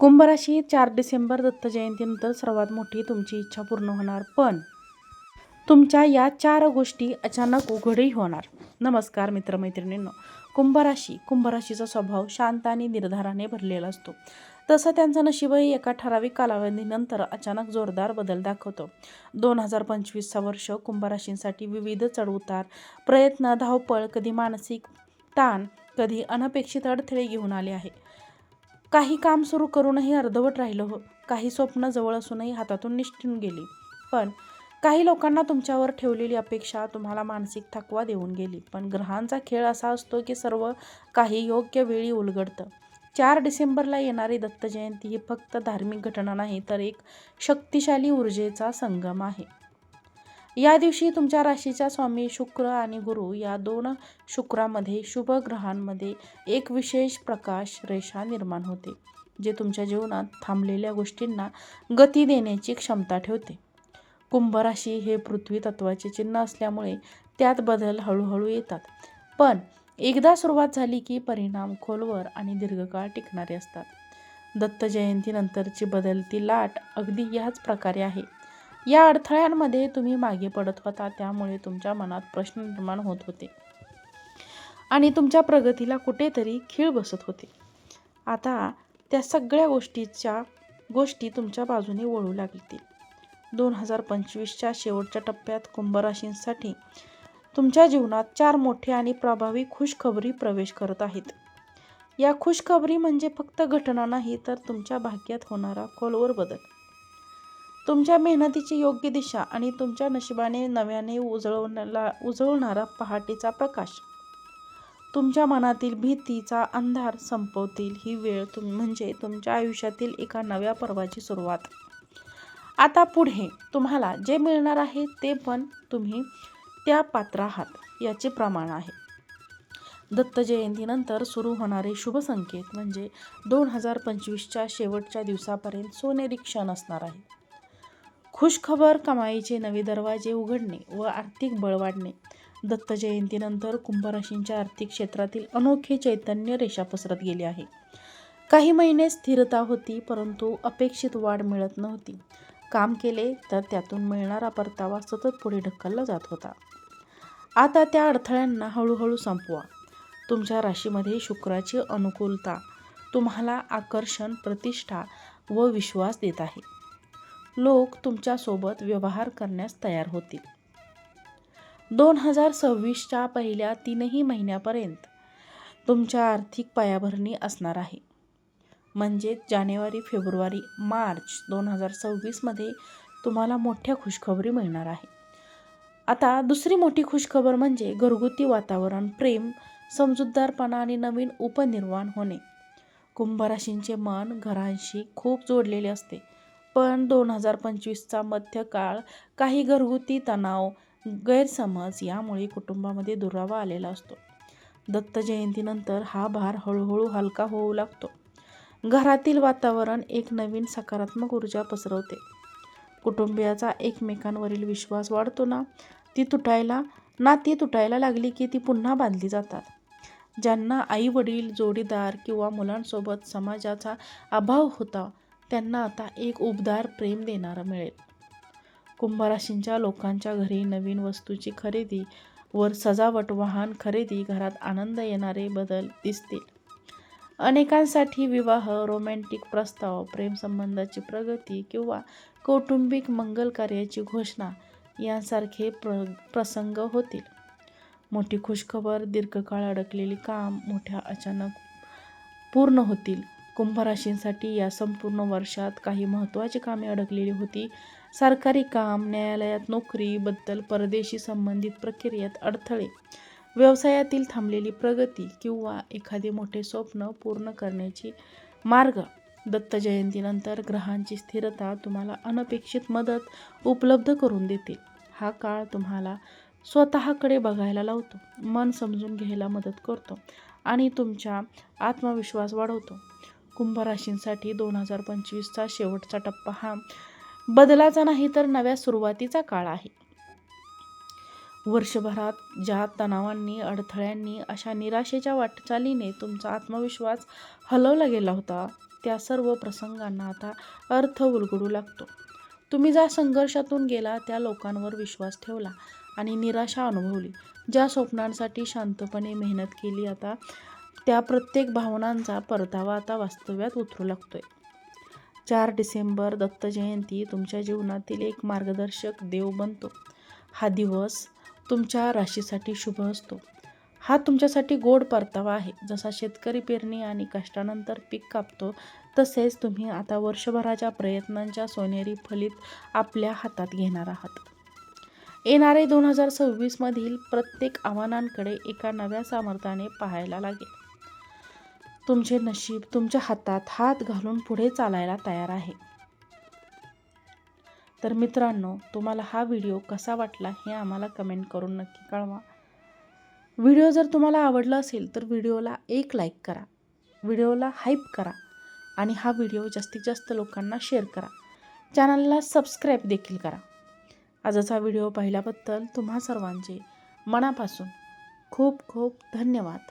कुंभराशी चार डिसेंबर दत्त जयंतीनंतर सर्वात मोठी तुमची इच्छा पूर्ण होणार पण तुमच्या या चार गोष्टी अचानक उघडही होणार. नमस्कार मित्रमैत्रिणींनो. कुंभराशी कुंभराशीचा स्वभाव शांत आणि निर्धाराने भरलेला असतो. तसं त्यांचं नशीबही एका ठराविक कालावधीनंतर अचानक जोरदार बदल दाखवतो. दोन हजार पंचवीसचा वर्ष कुंभराशींसाठी विविध चढउतार प्रयत्न धावपळ कधी मानसिक ताण कधी अनपेक्षित अडथळे घेऊन आले आहे. काही काम सुरू करूनही अर्धवट राहिलं हो. काही स्वप्न जवळ असूनही हातातून निष्ठून गेली. पण काही लोकांना तुमच्यावर ठेवलेली अपेक्षा तुम्हाला मानसिक थकवा देऊन गेली. पण ग्रहांचा खेळ असा असतो की सर्व काही योग्य वेळी उलगडतं. चार डिसेंबरला येणारी दत्तजयंती ही फक्त धार्मिक घटना नाही तर एक शक्तिशाली ऊर्जेचा संगम आहे. या दिवशी तुमच्या राशीच्या स्वामी शुक्र आणि गुरु या दोन शुक्रामध्ये शुभ ग्रहांमध्ये एक विशेष प्रकाश रेषा निर्माण होते जे तुमच्या जीवनात थांबलेल्या गोष्टींना गती देण्याची क्षमता ठेवते. कुंभ राशी हे पृथ्वी तत्वाचे चिन्ह असल्यामुळे त्यात बदल हळूहळू येतात. पण एकदा सुरुवात झाली की परिणाम खोलवर आणि दीर्घकाळ टिकणारे असतात. दत्त जयंतीनंतरची बदलती लाट अगदी याच प्रकारे आहे. या अडथळ्यांमध्ये तुम्ही मागे पडत होता त्यामुळे तुमच्या मनात प्रश्न निर्माण होत होते. आणि तुमच्या प्रगतीला कुठेतरी खीळ बसत होते. आता त्या सगळ्या गोष्टीच्या गोष्टी तुमच्या बाजूने वळू लागतील. दोन हजार पंचवीसच्या शेवटच्या टप्प्यात कुंभराशींसाठी तुमच्या जीवनात चार मोठे आणि प्रभावी खुशखबरी प्रवेश करत आहेत. या खुशखबरी म्हणजे फक्त घटना नाही तर तुमच्या भाग्यात होणारा खोलवर बदल. तुमच्या मेहनतीची योग्य दिशा आणि तुमच्या नशिबाने नव्याने उजळवण्याला उजळणारा पहाटेचा प्रकाश. तुमच्या मनातील भीतीचा अंधार संपवतील ही वेळ तुम म्हणजे तुमच्या आयुष्यातील एका नव्या पर्वाची सुरुवात. आता पुढे तुम्हाला जे मिळणार आहे ते पण तुम्ही त्या पात्र आहात याचे प्रमाण आहे. दत्त जयंतीनंतर सुरू होणारे शुभ संकेत म्हणजे दोन हजार पंचवीसच्या शेवटच्या दिवसापर्यंत सोनेरी क्षण असणार आहे. खुशखबर कमाईचे नवे दरवाजे उघडणे व आर्थिक बळ वाढणे. दत्त जयंतीनंतर कुंभराशींच्या आर्थिक क्षेत्रातील अनोखे चैतन्य रेषा पसरत गेले आहे. काही महिने स्थिरता होती परंतु अपेक्षित वाढ मिळत नव्हती. काम केले तर त्यातून मिळणारा परतावा सतत पुढे ढकलला जात होता. आता त्या अडथळ्यांना हळूहळू संपवा. तुमच्या राशीमध्ये शुक्राची अनुकूलता तुम्हाला आकर्षण प्रतिष्ठा व विश्वास देत आहे. लोक तुमच्यासोबत व्यवहार करण्यास तयार होतील. दोन हजार सव्वीसच्या पहिल्या तीनही महिन्यापर्यंत तुमच्या आर्थिक पायाभरणी असणार आहे. म्हणजेच जानेवारी फेब्रुवारी मार्च दोन हजार सव्वीसमध्ये तुम्हाला मोठ्या खुशखबरी मिळणार आहे. आता दुसरी मोठी खुशखबर म्हणजे घरगुती वातावरण प्रेम समजूतदारपणा आणि नवीन उपनिर्माण होणे. कुंभराशींचे मन घरांशी खूप जोडलेले असते. पण दोन हजार पंचवीसचा मध्यकाळ काही घरगुती तणाव गैरसमज यामुळे कुटुंबामध्ये दुरावा आलेला असतो. दत्त जयंतीनंतर हा भार हळूहळू हलका होऊ लागतो. घरातील वातावरण एक नवीन सकारात्मक ऊर्जा पसरवते. कुटुंबियाचा एकमेकांवरील विश्वास वाढतो ना ती तुटायला ना ती तुटायला लागली की ती पुन्हा बांधली जातात. ज्यांना आई वडील जोडीदार किंवा मुलांसोबत समाजाचा अभाव होता त्यांना आता एक उबदार प्रेम देणारा मिळेल. कुंभराशींच्या लोकांच्या घरी नवीन वस्तूची खरेदी वर सजावट वाहन खरेदी घरात आनंद येणारे बदल दिसतील. अनेकांसाठी विवाह रोमॅन्टिक प्रस्ताव प्रेमसंबंधाची प्रगती किंवा कौटुंबिक मंगल कार्याची घोषणा यांसारखे प्र प्रसंग होतील. मोठी खुशखबर दीर्घकाळ अडकलेली काम मोठ्या अचानक पूर्ण होतील. कुंभराशींसाठी या संपूर्ण वर्षात काही महत्त्वाची कामे अडकलेली होती. सरकारी काम न्यायालयात नोकरीबद्दल परदेशी संबंधित प्रक्रियेत अडथळे व्यवसायातील थांबलेली प्रगती किंवा एखादे मोठे स्वप्न पूर्ण करण्याची मार्ग दत्त जयंतीनंतर ग्रहांची स्थिरता तुम्हाला अनपेक्षित मदत उपलब्ध करून देतील. हा काळ तुम्हाला स्वतःकडे बघायला लावतो मन समजून घ्यायला मदत करतो आणि तुमचा आत्मविश्वास वाढवतो. कुंभराशींसाठी दोन हजार पंचवीसचा शेवटचा टप्पा हा. बदलाचा नाही तर नव्या सुरुवातीचा काळ आहे. वर्षभरात ज्या तणावांनी अडथळ्यांनी अशा निराशेच्या वाटचालीने तुमचा आत्मविश्वास हलवला गेला होता त्या सर्व प्रसंगांना आता अर्थ उलगडू लागतो. तुम्ही ज्या संघर्षातून गेला त्या लोकांवर विश्वास ठेवला आणि निराशा अनुभवली. ज्या स्वप्नांसाठी शांतपणे मेहनत केली आता त्या प्रत्येक भावनांचा परतावा आता वास्तव्यात उतरू लागतोय. चार डिसेंबर दत्त जयंती तुमच्या जीवनातील एक मार्गदर्शक देव बनतो. हा दिवस तुमच्या राशीसाठी शुभ असतो. हा तुमच्यासाठी गोड परतावा आहे. जसा शेतकरी पेरणी आणि कष्टानंतर पीक कापतो तसेच तुम्ही आता वर्षभराच्या प्रयत्नांच्या सोनेरी फलित आपल्या हातात घेणार आहात. येणारे दोन हजार सव्वीसमधील प्रत्येक आव्हानांकडे एका नव्या सामर्थ्याने पाहायला लागेल. तुमचे नशीब तुमच्या हातात हात घालून पुढे चालायला तयार आहे. तर मित्रांनो तुम्हाला हा व्हिडिओ कसा वाटला हे आम्हाला कमेंट करून नक्की कळवा. व्हिडिओ जर तुम्हाला आवडला असेल तर व्हिडिओला एक लाईक करा व्हिडिओला हाईप करा आणि हा व्हिडिओ जास्तीत जास्त लोकांना शेअर करा. चॅनलला सबस्क्राईब देखील करा. आजचा व्हिडिओ पाहिल्याबद्दल तुम्हा सर्वांचे मनापासून खूप खूप धन्यवाद.